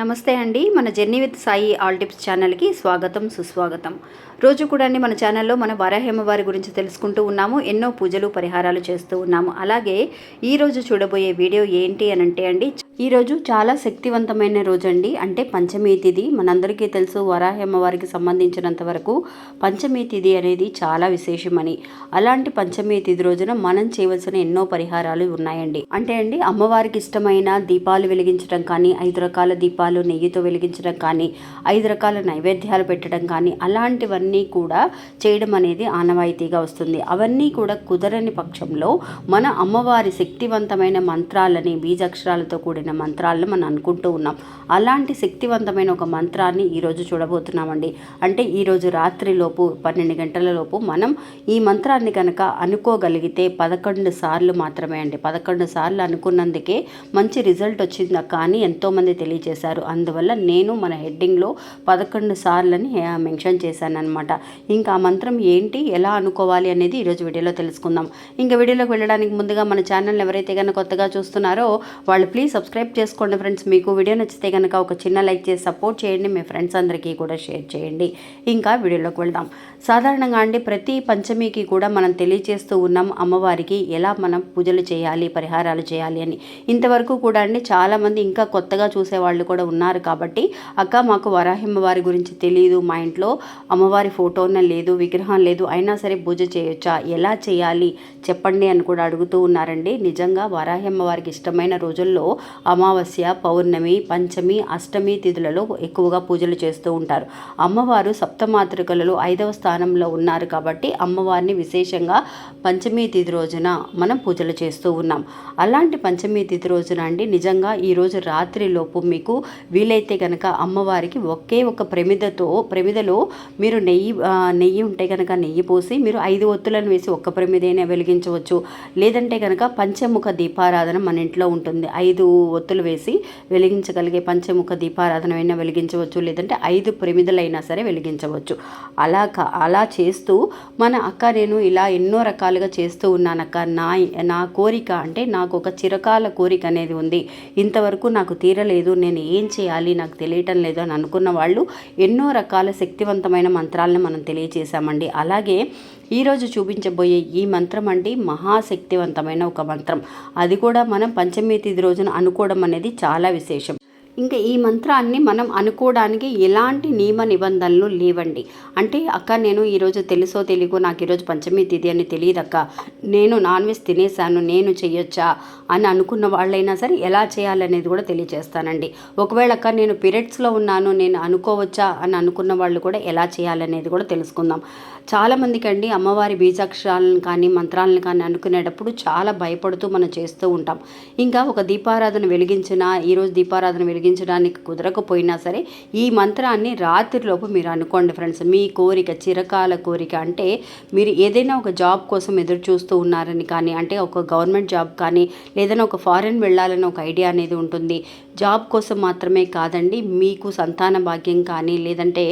నమస్తే అండి. మన journey with Sai all tips ఛానల్కి స్వాగతం సుస్వాగతం. రోజు కూడా అండి మన ఛానల్లో మన వారాహేమవారి గురించి తెలుసుకుంటూ ఉన్నాము ఎన్నో పూజలు పరిహారాలు చేస్తూ ఉన్నాము. అలాగే ఈ రోజు చూడబోయే వీడియో ఏంటి అని అంటే అండి ఈరోజు చాలా శక్తివంతమైన రోజు అండి. అంటే పంచమి తిథి మనందరికీ తెలుసు వారాహేమవారికి సంబంధించినంత వరకు పంచమి తిథి అనేది చాలా విశేషమని. అలాంటి పంచమి తిథి రోజున మనం చేయవలసిన ఎన్నో పరిహారాలు ఉన్నాయండి. అంటే అండి అమ్మవారికి ఇష్టమైన దీపాలు వెలిగించడం కానీ ఐదు రకాల దీపాలు నెయ్యితో వెలిగించడం కానీ ఐదు రకాల నైవేద్యాలు పెట్టడం కానీ అలాంటివన్నీ కూడా చేయడం అనేది ఆనవాయితీగా వస్తుంది. అవన్నీ కూడా కుదరని పక్షంలో మన అమ్మవారి శక్తివంతమైన మంత్రాలని బీజాక్షరాలతో కూడిన మంత్రాలను మనం అనుకుంటూ ఉన్నాం. అలాంటి శక్తివంతమైన ఒక మంత్రాన్ని ఈరోజు చూడబోతున్నామండి. అంటే ఈరోజు రాత్రిలోపు పన్నెండు గంటలలోపు మనం ఈ మంత్రాన్ని కనుక అనుకోగలిగితే పదకొండు సార్లు మాత్రమే అండి. పదకొండు సార్లు అనుకున్నందుకే మంచి రిజల్ట్ వచ్చిందా కానీ ఎంతోమంది తెలియజేశారు. అందువల్ల నేను మన హెడ్డింగ్లో పదకొండు సార్లని మెన్షన్ చేశాను అనమాట ఇంకా ఆ మంత్రం ఏంటి ఎలా అనుకోవాలి అనేది ఈరోజు వీడియోలో తెలుసుకుందాం. ఇంకా వీడియోలోకి వెళ్ళడానికి ముందుగా మన ఛానల్ ఎవరైతే కనుక కొత్తగా చూస్తున్నారో వాళ్ళు ప్లీజ్ సబ్స్క్రైబ్ చేసుకోండి ఫ్రెండ్స్. మీకు వీడియో నచ్చితే కనుక ఒక చిన్న లైక్ చేసి సపోర్ట్ చేయండి. మీ ఫ్రెండ్స్ అందరికీ కూడా షేర్ చేయండి. ఇంకా వీడియోలోకి వెళ్దాం. సాధారణంగా అండి ప్రతి పంచమికి కూడా మనం తెలియజేస్తూ ఉన్నాం అమ్మవారికి ఎలా మనం పూజలు చేయాలి పరిహారాలు చేయాలి అని. ఇంతవరకు కూడా అండి చాలామంది ఇంకా కొత్తగా చూసేవాళ్ళు కూడా కూడా ఉన్నారు కాబట్టి అక్క మాకు వరాహిమ్మ వారి గురించి తెలియదు మా ఇంట్లో అమ్మవారి ఫోటోన లేదు విగ్రహం లేదు అయినా సరే పూజ చేయొచ్చా? ఎలా చేయాలి? చెప్పండి అని కూడా అడుగుతూ ఉన్నారండి. నిజంగా వరాహిమ్మ వారికి ఇష్టమైన రోజుల్లో అమావాస్య పౌర్ణమి పంచమి అష్టమి తిథులలో ఎక్కువగా పూజలు చేస్తూ ఉంటారు. అమ్మవారు సప్తమాతృకలలో ఐదవ స్థానంలో ఉన్నారు కాబట్టి అమ్మవారిని విశేషంగా పంచమి తిథి రోజున మనం పూజలు చేస్తూ ఉన్నాం. అలాంటి పంచమి తిథి రోజున అండి నిజంగా ఈరోజు రాత్రిలోపు మీకు వీలైతే కనుక అమ్మవారికి ఒకే ఒక ప్రమిదతో ప్రమిదలో మీరు నెయ్యి నెయ్యి ఉంటే కనుక నెయ్యి పోసి మీరు ఐదు ఒత్తులను వేసి ఒక్క ప్రమిదైనా వెలిగించవచ్చు. లేదంటే కనుక పంచముఖ దీపారాధన మన ఇంట్లో ఉంటుంది. ఐదు ఒత్తులు వేసి వెలిగించగలిగే పంచముఖ దీపారాధన అయినా వెలిగించవచ్చు. లేదంటే ఐదు ప్రమిదలైనా సరే వెలిగించవచ్చు. అలా అలా చేస్తూ మన అక్క నేను ఇలా ఎన్నో రకాలుగా చేస్తూ ఉన్నానక్క. నా నా కోరిక అంటే నాకు ఒక చిరకాల కోరిక అనేది ఉంది. ఇంతవరకు నాకు తీరలేదు. నేను ఏ ఏం చేయాలి? నాకు తెలియటం లేదు అని అనుకున్న వాళ్ళు ఎన్నో రకాల శక్తివంతమైన మంత్రాలను మనం తెలియజేశామండి అలాగే ఈరోజు చూపించబోయే ఈ మంత్రం అండి మహాశక్తివంతమైన ఒక మంత్రం. అది కూడా మనం పంచమి తిథి రోజున అనుకోవడం అనేది చాలా విశేషం. ఇంకా ఈ మంత్రాన్ని మనం అనుకోవడానికి ఎలాంటి నియమ నిబంధనలు లేవండి. అంటే అక్క నేను ఈరోజు తెలుసో తెలియకో నాకు ఈరోజు పంచమి తిథి అని తెలియదు అక్క. నేను నాన్ వెజ్ తినేసాను నేను చేయొచ్చా అని అనుకున్న వాళ్ళైనా సరే ఎలా చేయాలనేది కూడా తెలియజేస్తానండి ఒకవేళ అక్క నేను పీరియడ్స్లో ఉన్నాను నేను అనుకోవచ్చా అని అనుకున్న వాళ్ళు కూడా ఎలా చేయాలనేది కూడా తెలుసుకుందాం. చాలామందికి అండి అమ్మవారి బీజాక్షరాలను కానీ మంత్రాలను కానీ అనుకునేటప్పుడు చాలా భయపడుతూ మనం చేస్తూ ఉంటాం. ఇంకా ఒక దీపారాధన వెలిగించినా ఈరోజు దీపారాధన వెలిగించడానికి కుదరకపోయినా సరే ఈ మంత్రాన్ని రాత్రిలోపు మీరు అనుకోండి ఫ్రెండ్స్. మీ కోరిక చిరకాల కోరిక అంటే మీరు ఏదైనా ఒక జాబ్ కోసం ఎదురు చూస్తూ ఉన్నారని కానీ అంటే ఒక గవర్నమెంట్ జాబ్ కానీ లేదైనా ఒక ఫారెన్ వెళ్ళాలని ఒక ఐడియా అనేది ఉంటుంది. జాబ్ కోసం మాత్రమే కాదండి మీకు సంతాన భాగ్యం కానీ లేదంటే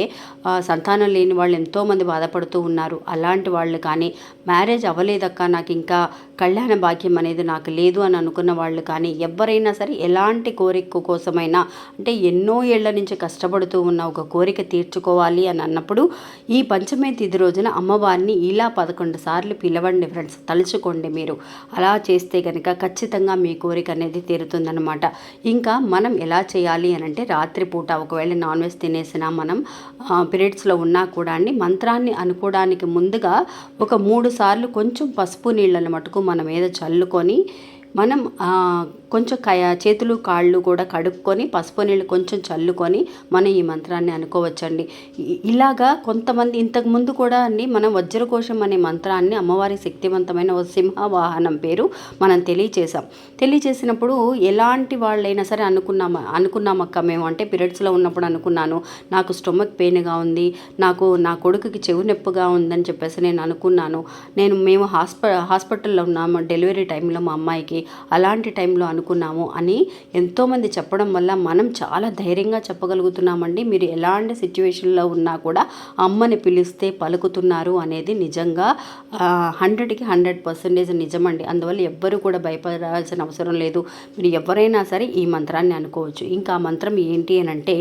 సంతానం లేని వాళ్ళు ఎంతోమంది బాధపడుతూ ఉన్నారు. అలాంటి వాళ్ళు కానీ మ్యారేజ్ అవ్వలేదక్క నాకు ఇంకా కళ్యాణ భాగ్యం అనేది నాకు లేదు అని అనుకున్న వాళ్ళు కానీ ఎవరైనా సరే ఎలాంటి కోరిక కోసమైనా అంటే ఎన్నో ఏళ్ళ నుంచి కష్టపడుతూ ఉన్న ఒక కోరిక తీర్చుకోవాలి అని అన్నప్పుడు ఈ పంచమే తిథి రోజున అమ్మవారిని ఇలా పదకొండు సార్లు పిలవండి ఫ్రెండ్స్ తలుచుకోండి మీరు. అలా చేస్తే కనుక ఖచ్చితంగా మీ కోరిక అనేది తీరుతుందనమాట ఇంకా మనం ఎలా చేయాలి అని అంటే రాత్రిపూట ఒకవేళ నాన్ వెజ్ తినేసినా మనం పీరియడ్స్లో ఉన్నా కూడా అండి మంత్రాన్ని అనుకోవడానికి ముందుగా ఒక మూడు సార్లు కొంచెం పసుపు నీళ్ళని మటుకు మన మీద చల్లుకొని మనం కొంచెం కయ చేతులు కాళ్ళు కూడా కడుక్కొని పసుపు నీళ్ళు కొంచెం చల్లుకొని మనం ఈ మంత్రాన్ని అనుకోవచ్చండి. ఇలాగా కొంతమంది ఇంతకు ముందు కూడా అండి మనం వజ్రకోశం అనే మంత్రాన్ని అమ్మవారి శక్తివంతమైన ఓ సింహ వాహనం పేరు మనం తెలియచేసాం తెలియచేసినప్పుడు ఎలాంటి వాళ్ళైనా సరే అనుకున్నామా అనుకున్నామక్క మేము. అంటే పీరియడ్స్లో ఉన్నప్పుడు అనుకున్నాను. నాకు స్టొమక్ పెయిన్గా ఉంది. నాకు నా కొడుకుకి చెవు నొప్పిగా ఉందని చెప్పేసి నేను అనుకున్నాను. నేను మేము హాస్ప హాస్పిటల్లో ఉన్నాము. డెలివరీ టైంలో మా అమ్మాయికి. అలాంటి టైంలో అనుకున్నాము అని ఎంతోమంది చెప్పడం వల్ల మనం చాలా ధైర్యంగా చెప్పగలుగుతున్నామండి. మీరు ఎలాంటి సిచ్యువేషన్లో ఉన్నా కూడా అమ్మని పిలిస్తే పలుకుతున్నారు అనేది నిజంగా హండ్రెడ్కి హండ్రెడ్ పర్సెంటేజ్ నిజమండి. అందువల్ల ఎవ్వరు కూడా భయపడాల్సిన అవసరం లేదు. మీరు ఎవరైనా సరే ఈ మంత్రాన్ని అనుకోవచ్చు. ఇంకా ఆ మంత్రం ఏంటి అని అంటే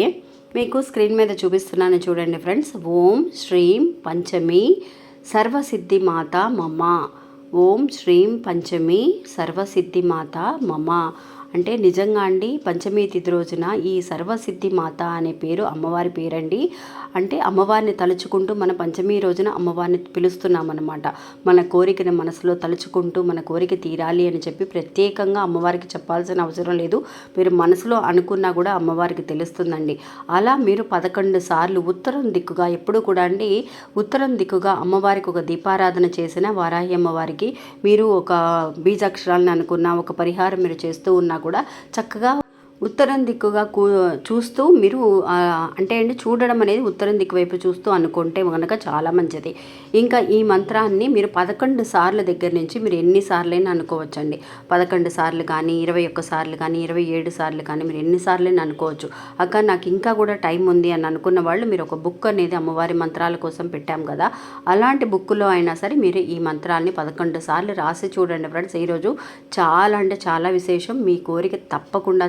మీకు స్క్రీన్ మీద చూపిస్తున్నాను చూడండి ఫ్రెండ్స్. ఓం శ్రీం పంచమి సర్వసిద్ధి మాత మమ్మ ఓం శ్రీం పంచమి సర్వసిద్ధిమాత మమ. అంటే నిజంగా అండి పంచమి తిథి రోజున ఈ సర్వసిద్ధి మాత అనే పేరు అమ్మవారి పేరండి. అంటే అమ్మవారిని తలుచుకుంటూ మన పంచమి రోజున అమ్మవారిని పిలుస్తున్నామన్నమాట. మన కోరికను మనసులో తలుచుకుంటూ మన కోరిక తీరాలి అని చెప్పి ప్రత్యేకంగా అమ్మవారికి చెప్పాల్సిన అవసరం లేదు. మీరు మనసులో అనుకున్నా కూడా అమ్మవారికి తెలుస్తుందండి. అలా మీరు పదకొండు సార్లు ఉత్తరం దిక్కుగా ఎప్పుడు కూడా అండి ఉత్తరం దిక్కుగా అమ్మవారికి ఒక దీపారాధన చేసిన వారాహి అమ్మవారికి మీరు ఒక బీజాక్షరాలను అనుకున్న ఒక పరిహారం మీరు చేస్తూ ఉన్నా కూడా చక్కగా ఉత్తరం దిక్కుగా కూ చూస్తూ మీరు అంటే అండి చూడడం అనేది ఉత్తరం దిక్కు వైపు చూస్తూ అనుకుంటే కనుక చాలా మంచిది. ఇంకా ఈ మంత్రాన్ని మీరు పదకొండు సార్ల దగ్గర నుంచి మీరు ఎన్నిసార్లైనా అనుకోవచ్చండి. పదకొండు సార్లు కానీ ఇరవై ఒక్క సార్లు కానీ ఇరవై ఏడు సార్లు కానీ మీరు ఎన్నిసార్లైనా అనుకోవచ్చు. అక్క నాకు ఇంకా కూడా టైం ఉంది అని అనుకున్న వాళ్ళు మీరు ఒక బుక్ అనేది అమ్మవారి మంత్రాల కోసం పెట్టాం కదా. అలాంటి బుక్లో అయినా సరే మీరు ఈ మంత్రాన్ని పదకొండు సార్లు రాసి చూడండి ఫ్రెండ్స్. ఈరోజు చాలా అంటే చాలా విశేషం. మీ కోరిక తప్పకుండా